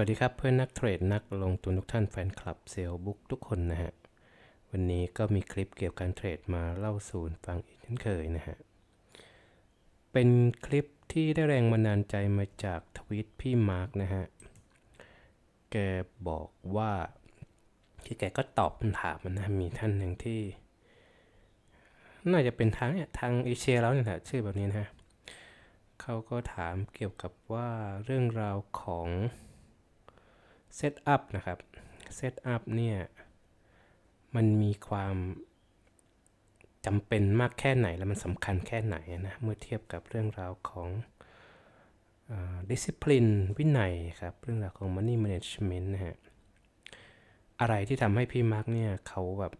วัสดีครับเพื่อนนักเทรดนักลงทุนทุกท่านแฟนคลับเซลล์บุ๊กทุกคนนะฮะ วันนี้ก็มีคลิปเกี่ยวกับการเทรดมาเล่าสู่ฟังอีกเช่นเคยนะฮะ เป็นคลิปที่ได้แรงบันดาลใจมาจากทวิตพี่มาร์กนะฮะ แกบอกว่าคือแกก็ตอบคำถามมันนะมีท่านหนึ่งที่ น่าจะเป็นทางเนี่ยทางเอเชียแล้วเนี่ยแหละชื่อแบบนี้นะฮะเขาก็ถามเกี่ยวกับว่าเรื่องราวของ เซตอัพนะครับเซตอัพเนี่ยมันมีความจำเป็นมากแค่ไหนและมันสำคัญแค่ไหนนะเมื่อเทียบกับเรื่องราวของดิสซิ p ลินวินัยครับ เรื่องราวของ Money Management นะฮะอะไรที่ทำให้พี่มาร์กเนี่ยเขาแบบ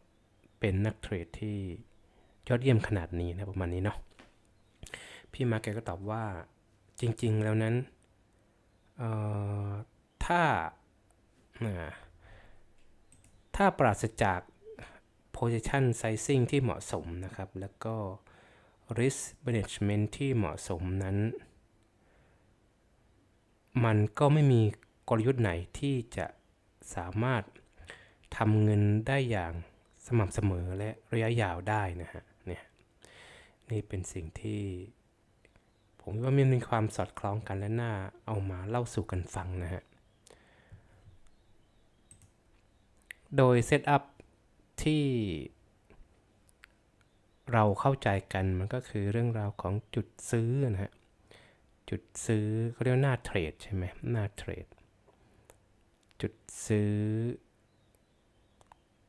เป็นนักเทรดที่ยอดเยี่ยมขนาดนี้นะประมาณนี้เนาะพี่มาร์กแกก็ตอบว่าจริง ๆ แล้วนั้นถ้า ถ้าปราศจาก position sizing ที่เหมาะสมนะครับ แล้วก็ risk management ที่เหมาะสมนั้น มันก็ไม่มีกลยุทธ์ไหนที่จะสามารถทำเงินได้อย่างสม่ำเสมอและระยะยาวได้นะฮะเนี่ยนี่เป็นสิ่งที่ผมว่ามันมีความสอดคล้องกันและน่าเอามาเล่าสู่กันฟังนะฮะ โดยเซตอัพที่เราเข้าใจกันมันก็คือเรื่องราวของจุดซื้อนะฮะ จุดซื้อเขาเรียกหน้าเทรดใช่ไหมหน้าเทรด จุดซื้อ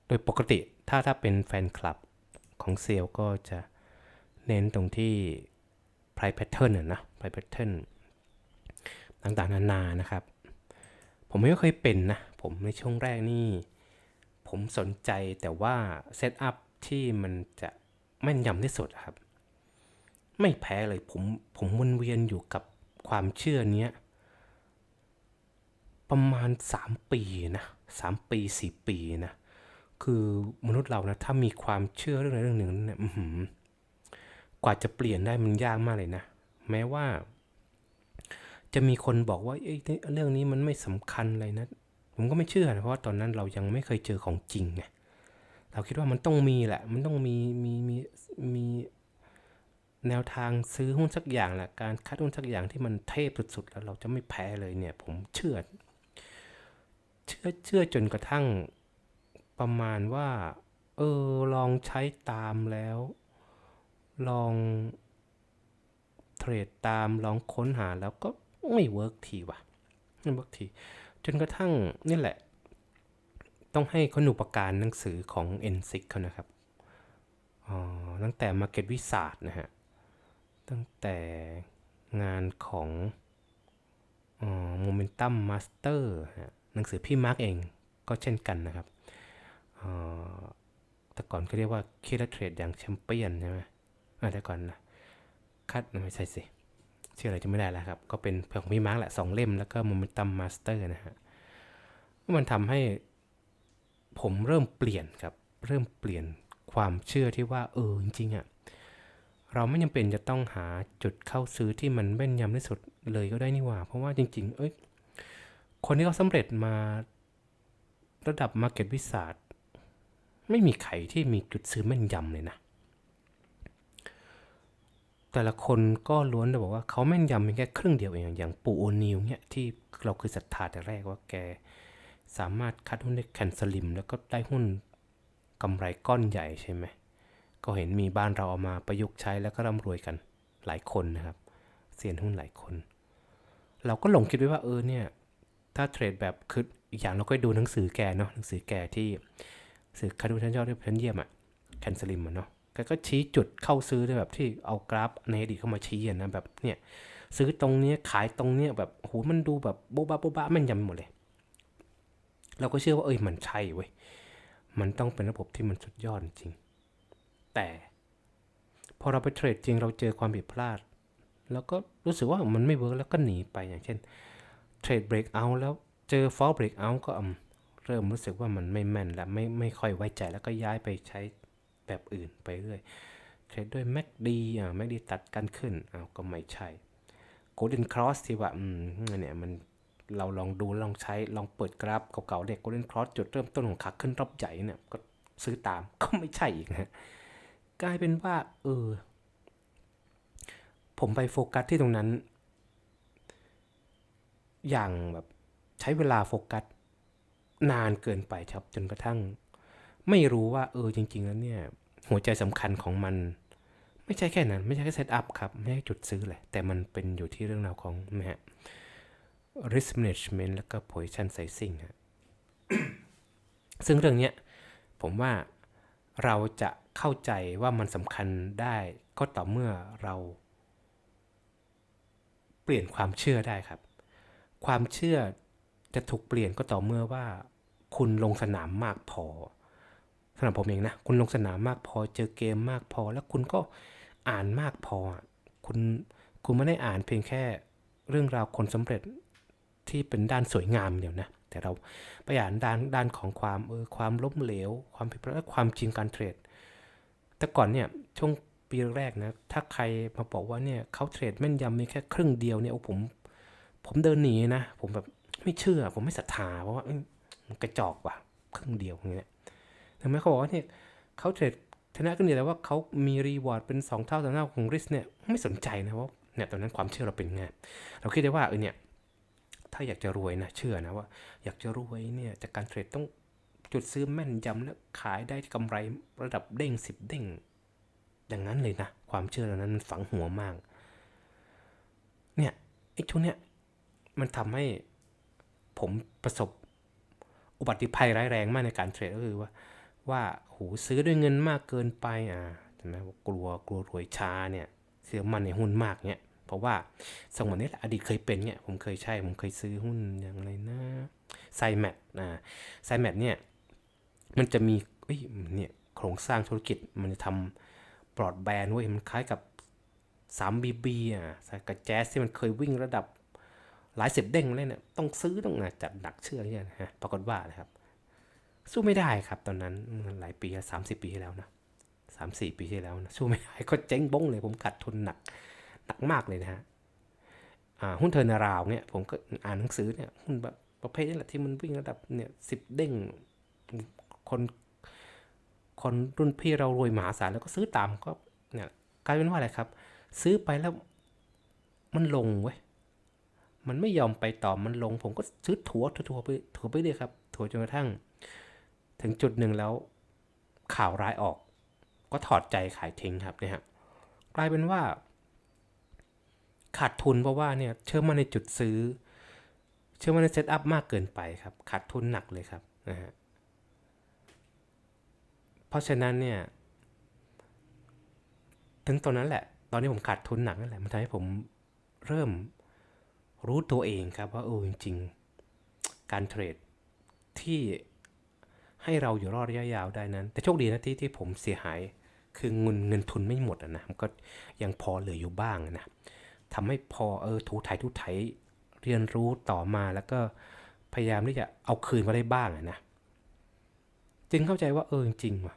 โดยปกติถ้าถ้าเป็นแฟนคลับของเซลก็จะเน้นตรงที่ price pattern นะ price pattern ต่างๆนานานะครับ ผมไม่เคยเป็นนะ ผมในช่วงแรกนี่ ผมสนใจแต่ว่าเซตอัพที่มันจะแม่นยำที่สุดครับ ไม่แพ้เลยผมผมวนเวียนอยู่กับความเชื่อเนี้ย ประมาณ 3 ปีนะสามปี4ปีนะ คือมนุษย์เรานะ ถ้ามีความเชื่อเรื่องใดเรื่องหนึ่งเนี่ยกว่าจะเปลี่ยนได้มันยากมากเลยนะ แม้ว่า จะมีคนบอกว่าเรื่องนี้มันไม่สำคัญเลยนะ ผมก็ไม่เชื่อนะเพราะว่าตอนนั้นเรายังไม่เคยเจอของจริงไงเราคิดว่ามันต้องมีแหละ มันต้องมีมีมีมีแนวทางซื้อหุ้นสักอย่างแหละการคัดหุ้นสักอย่างที่มันเทพสุดๆแล้วเราจะไม่แพ้เลยเนี่ย ผมเชื่อ เชื่อเชื่อจนกระทั่งประมาณว่า เออลองใช้ตามแล้ว ลองเทรดตามลองค้นหาแล้วก็ไม่เวิร์กทีว่ะไม่เวิร์กที จนกระทั่งนี่แหละ ต้องให้คนอุปการหนังสือของ n ็ i เขานะครับตั้งแต่ Market วิสาดนะฮะ ตั้งแต่งานของโมเมนตัมมาสเตอร์หนังสือพี่มาร์กเองก็เช่นกันนะครับแต่ก่อนก็เรียกว่าเคิดเทรดอย่างแชมเปี้ยนใช่ไหมแต่ก่อนนะคัดไม่ใช่สิ ชื่ออะไรจะไม่ได้แล้วครับ ก็เป็นของพี่มาร์กแหละสองเล่มแล้วก็โมเมนตัมมาสเตอร์นะฮะมันทำให้ผมเริ่มเปลี่ยนครับ เริ่มเปลี่ยนความเชื่อที่ว่าเออจริงๆอะ่ะเราไม่จำเป็นจะต้องหาจุดเข้าซื้อที่มันแม่นยำที่สุดเลยก็ได้นี่หว่า เพราะว่าจริง ๆ เอ้ยคนที่เขาสำเร็จมาระดับมาร์เก็ตวิสัทไม่มีใครที่มีจุดซื้อแม่นยำเลยนะ แต่ละคนก็ล้วนจะบอกว่าเขาแม่นยำเพียงแค่ครึ่งเดียวเองอย่างปูโอนิวเนี่ยที่เราคือศรัทธาแต่แรกว่าแก สามารถคัดหุ้นได้แคนสลิม แล้วก็ได้หุ้นกำไรก้อนใหญ่ใช่ไหมก็เห็นมีบ้านเราเอามาประยุกต์ใช้แล้วก็ร่ำรวยกันหลายคนนะครับเซียนหุ้นหลายคน เราก็หลงคิดไว้ว่าเออเนี่ยถ้าเทรดแบบคืออีกอย่างเราก็ดูหนังสือแกเนาะหนังสือแกที่สื่อคัดหุ้นชั้นยอดที่ชั้นเยี่ยมอะแคนสลิมอะเนาะ แกก็ชี้จุดเข้าซื้อด้วยแบบที่เอากราฟในอดีตเข้ามาชี้นะแบบเนี่ยซื้อตรงนี้ขายตรงเนี้ยแบบโหมันดูแบบโบ๊ะบ้าโบ๊ะบ้ามันยำหมดเลย เราก็เชื่อว่าเอ้ยมันใช่เว้ยมันต้องเป็นระบบที่มันสุดยอดจริง แต่พอเราไปเทรดจริงเราเจอความผิดพลาด แล้วก็รู้สึกว่ามันไม่เวิร์กแล้วก็หนีไปอย่างเช่นเทรดเบรกเอาแล้วเจอฟอลเบรกเอาก็เริ่มรู้สึกว่ามันไม่แม่นแล้วไม่ไม่ค่อยไว้ใจแล้วก็ย้ายไปใช้ แบบอื่นไปเรื่อยเทรดด้วย MACD อ่า MACD ตัดกันขึ้นอ้าวก็ไม่ใช่ Golden Cross ที่ว่าอืมเนี่ยมันเราลองดูลองใช้ลองเปิดกราฟเก่าๆเด็ก Golden Cross จุดเริ่มต้นของขาขึ้นรอบใหญ่เนี่ยก็ซื้อตามก็ไม่ใช่อีกนะฮะกลายเป็นว่าเออผมไปโฟกัสที่ตรงนั้น อย่างแบบใช้เวลาโฟกัสนานเกินไปครับ จนกระทั่ง ไม่รู้ว่า เออจริง ๆ แล้วเนี่ย หัวใจสำคัญของมัน ไม่ใช่แค่นั้น ไม่ใช่แค่เซตอัพครับ ไม่ใช่จุดซื้อแหละ แต่มันเป็นอยู่ที่เรื่องราวของนะฮะ risk management แล้วก็ position sizing ฮะซึ่งเรื่องเนี้ยผมว่าเราจะเข้าใจว่ามันสำคัญได้ก็ต่อเมื่อเรา เปลี่ยนความเชื่อได้ครับ ความเชื่อจะถูกเปลี่ยนก็ต่อเมื่อว่า คุณลงสนามมากพอ สำหรับผมเองนะ คุณลงสนามมากพอเจอเกมมากพอ แล้วคุณก็อ่านมากพอ คุณคุณไม่ได้อ่านเพียงแค่เรื่องราวคนสำเร็จที่เป็นด้านสวยงามเดียวนะ แต่เราไปอ่านด้านด้านของความเออความล้มเหลว ความผิดพลาดและความจริงการเทรด แต่ก่อนเนี่ยช่วงปีแรกนะถ้าใครมาบอกว่าเนี่ยเขาเทรดแม่นยำมีแค่ครึ่งเดียวเนี่ยโอ้ผม ผมเดินหนีนะ ผมแบบไม่เชื่อ ผมไม่ศรัทธาเพราะว่ามันกระจอกว่ะครึ่งเดียวอย่างเงี้ย ถึงแม้เขาบอกว่าเนี่ยเขาเทรดชนะก็เนี่ยแต่ว่าเขามีรีวอร์ดเป็น 2 เท่าสามเท่าของริสเนี่ยไม่สนใจนะว่าเนี่ยตอนนั้นความเชื่อเราเป็นไงเราคิดได้ว่าเออเนี่ยถ้าอยากจะรวยนะเชื่อนะว่า อยากจะรวยเนี่ยจากการเทรดต้องจุดซื้อแม่นยำแล้วขายได้กำไรระดับเด้งสิบเด้งอย่างนั้นเลยนะ ความเชื่อเหล่านั้นมันฝังหัวมาก เนี่ยไอ้ช่วงเนี้ยมันทำให้ผมประสบอุบัติภัยร้ายแรงมากในการเทรดก็คือว่า ว่าโหซื้อด้วยเงินมากเกินไปอ่าใช่ไหมว่ากลัวกลัวรวยช้าเนี่ยเสียมันในหุ้นมากเนี่ยเพราะว่าสมัยนี้แหละอดีตเคยเป็นเนี่ยผมเคยใช่ผมเคยซื้อหุ้นอย่างไรนะไซแมทอ่าไซแมทเนี่ยมันจะมีเอ้ยเนี่ยโครงสร้างธุรกิจมันจะทำบรอดแบนด์เว้ยมันคล้ายกับ 3BB อะกับแจ๊สที่มันเคยวิ่งระดับหลายสิบเด้งเลยเนี่ยต้องซื้อต้องนะจัดหนักเชื่อเนี่ยนะฮะปรากฏว่านะครับ สู้ไม่ได้ครับ ตอนนั้นมันหลายปีสามสิบปีที่แล้วนะสามสี่ปีที่แล้วนะสู้ไม่ได้ก็เจ๊งบ้งเลย ผมขาดทุนหนักหนักมากเลยนะฮะหุ้นเทอร์นาราวเนี่ยผมก็อ่านหนังสือเนี่ยหุ้นแบบประเภทนี้แหละที่มันวิ่งระดับเนี่ยสิบเด้งคนคนรุ่นพี่เรารวยมหาศาลแล้วก็ซื้อตามก็เนี่ยกลายเป็นว่าอะไรครับ ซื้อไปแล้วมันลงเว้ยมันไม่ยอมไปต่อมันลง ผมก็ซื้อถัวถัวไปถัวไปเรื่อยครับถัวจนกระทั่ง ถึงจุดหนึ่งแล้วข่าวร้ายออก ก็ถอดใจขายทิ้งครับเนี่ยกลายเป็นว่า ขาดทุนเพราะว่าเนี่ยเชื่อมั่นในจุดซื้อ เชื่อมั่นในเซตอัพมากเกินไปครับ ขาดทุนหนักเลยครับนะฮะเพราะฉะนั้นเนี่ยถึงตอนนั้นแหละ ตอนนี้ผมขาดทุนหนักนั่นแหละมันทำให้ผมเริ่มรู้ตัวเองครับว่าเออจริง ๆ การเทรดที่ ให้เราอยู่รอดระยะยาวได้นั้น แต่โชคดีนะที่ที่ผมเสียหาย คือเงินเงินทุนไม่หมดอะนะมันก็ยังพอเหลืออยู่บ้างนะทำให้พอเออถูไถถูไถเรียนรู้ต่อมาแล้วก็พยายามที่จะเอาคืนมาได้บ้างนะจึงเข้าใจว่าเออจริงว่ะ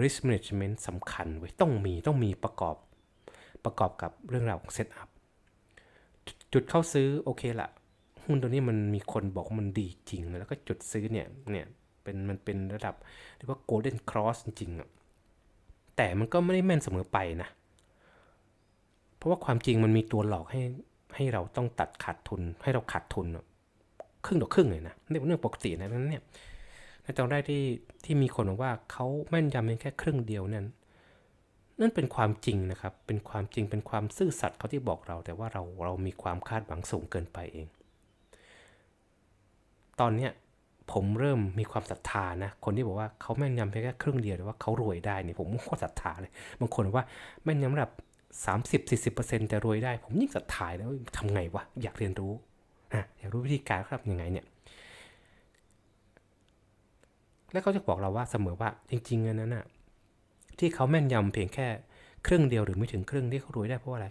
risk management สำคัญเว้ยต้องมีต้องมีประกอบประกอบกับเรื่องราวของ setup จุดเข้าซื้อโอเคละหุ้นตัวนี้มันมีคนบอกว่ามันดีจริง แล้วก็จุดซื้อเนี่ยเนี่ย เป็นมันเป็นระดับเรียกว่า golden cross จริงๆอะแต่มันก็ไม่ได้แม่นเสมอไปนะ เพราะว่าความจริงมันมีตัวหลอกให้ให้เราต้องตัดขาดทุน ให้เราขาดทุนครึ่งต่อครึ่งเลยนะนี่เป็นเรื่องปกตินะนั้นเนี่ยในตอนแรกที่ที่มีคนบอกว่าเขาแม่นยำเพียงแค่ครึ่งเดียวนั้นนั่นเป็นความจริงนะครับ เป็นความจริงเป็นความซื่อสัตย์เขาที่บอกเรา แต่ว่าเราเรามีความคาดหวังสูงเกินไปเอง ตอนเนี้ย ผมเริ่มมีความศรัทธานะ คนที่บอกว่าเขาแม่นยำเพียงแค่ครึ่งเดียวแต่ว่าเขารวยได้เนี่ยผมโคตรศรัทธาเลย บางคนบอกว่าแม่นยำระดับ30 40 แต่รวยได้ ผมยิ่งศรัทธาแล้วทำไงวะ อยากเรียนรู้นะอยากรู้วิธีการครับยังไงเนี่ย แล้วเขาจะบอกเราว่าเสมอว่าจริงๆอันนั้นน่ะที่เขาแม่นยำเพียงแค่ครึ่งเดียวหรือไม่ถึงครึ่งที่เขารวยได้เพราะว่าอะไร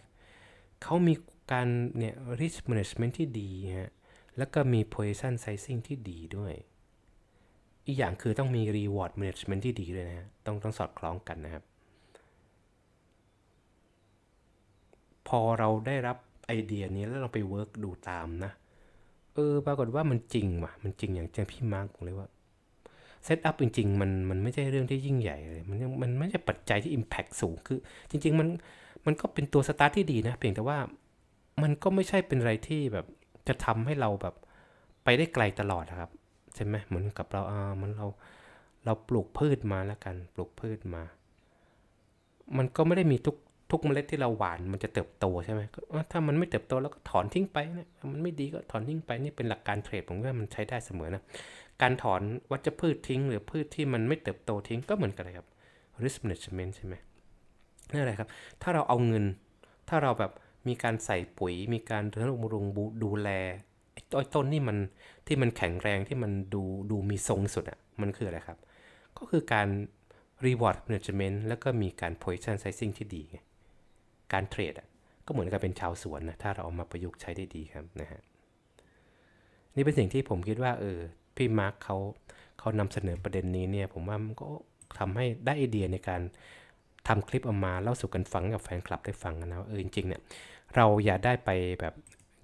เขามีการเนี่ย risk management ที่ดีฮะ แล้วก็มี position sizing ที่ดีด้วย อีกอย่างคือต้องมี reward management ที่ดีด้วยนะฮะ ต้องต้องสอดคล้องกันนะครับ พอเราได้รับไอเดียนี้แล้วเราไปเวิร์กดูตามนะ เออ ปรากฏว่ามันจริงว่ะ มันจริงอย่างที่พี่มาร์กบอกเลยว่าเซตอัพจริงๆ มันมันไม่ใช่เรื่องที่ยิ่งใหญ่เลย มันยังมันไม่ใช่ปัจจัยที่ Impact สูงคือ จริง ๆ มันมันก็เป็นตัวสตาร์ทที่ดีนะ เพียงแต่ว่ามันก็ไม่ใช่เป็นอะไรที่แบบ จะทำให้เราแบบไปได้ไกลตลอดครับใช่ไหมเหมือนกับเราอ่ามันเราเราปลูกพืชมาแล้วกันปลูกพืชมา มันก็ไม่ได้มีทุกทุกเมล็ดที่เราหว่านมันจะเติบโตใช่ไหมถ้ามันไม่เติบโตแล้วก็ถอนทิ้งไปเนี่ยมันไม่ดีก็ถอนทิ้งไปนี่เป็นหลักการเทรดผมว่ามันใช้ได้เสมอนะการถอนวัชพืชทิ้ง หรือพืชที่มันไม่เติบโตทิ้งก็เหมือนกันเลยครับ risk management ใช่ไหมนั่นอะไรครับ ถ้าเราเอาเงิน ถ้าเราแบบ มีการใส่ปุ๋ย มีการเรื่องบำรุงดูแลต้นต้นนี่มันที่มันแข็งแรงที่มันดูดูมีทรงสุดอะมันคืออะไรครับ ก็คือการ reward management แล้วก็มีการ position sizing ที่ดีไงการเทรดอะก็เหมือนกับเป็นชาวสวนนะถ้าเราเอามาประยุกต์ใช้ได้ดีครับนะฮะนี่เป็นสิ่งที่ผมคิดว่าเออพี่มาร์คเขาเขานำเสนอประเด็นนี้เนี่ย ผมว่ามันก็ทำให้ได้ไอเดียในการทำคลิปออกมาเล่าสู่กันฟังกับแฟนคลับได้ฟังกันนะว่าเออจริงๆเนี่ย เราอย่าได้ไปแบบ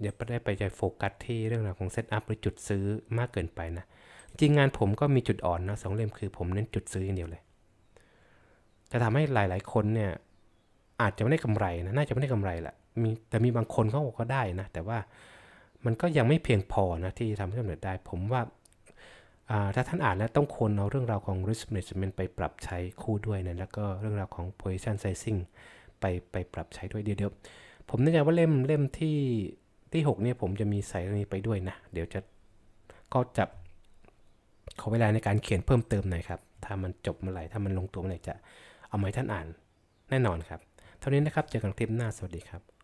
อย่าได้ไปใจโฟกัสที่เรื่องราวของเซตอัพหรือจุดซื้อมากเกินไปนะ จริงงานผมก็มีจุดอ่อนนะสองเล่มคือผมเน้นจุดซื้ออย่างเดียวเลย จะทำให้หลายๆคนเนี่ยอาจจะไม่ได้กำไรนะน่าจะไม่ได้กำไรแหละมีแต่มีบางคนเขาบอกก็ได้นะ แต่ว่ามันก็ยังไม่เพียงพอนะที่ทำให้สำเร็จได้ ผมว่าอ่าถ้าท่านอ่านแล้วต้องควรเอาเรื่องราวของ risk management ไปปรับใช้คู่ด้วยนะแล้วก็เรื่องราวของ position sizing ไปไปปรับใช้ด้วยเดี๋ยวเดี๋ยว ผมแน่ใจว่าเล่มเล่มที่ที่หกเนี่ยผมจะมีใส่เรื่องนี้ไปด้วยนะ เดี๋ยวจะก็จะขอเวลาในการเขียนเพิ่มเติมหน่อยครับ ถ้ามันจบเมื่อไหร่ ถ้ามันลงตัวเมื่อไหร่จะเอามาให้ท่านอ่านแน่นอนครับ เท่านี้นะครับ เจอกันคลิปหน้า สวัสดีครับ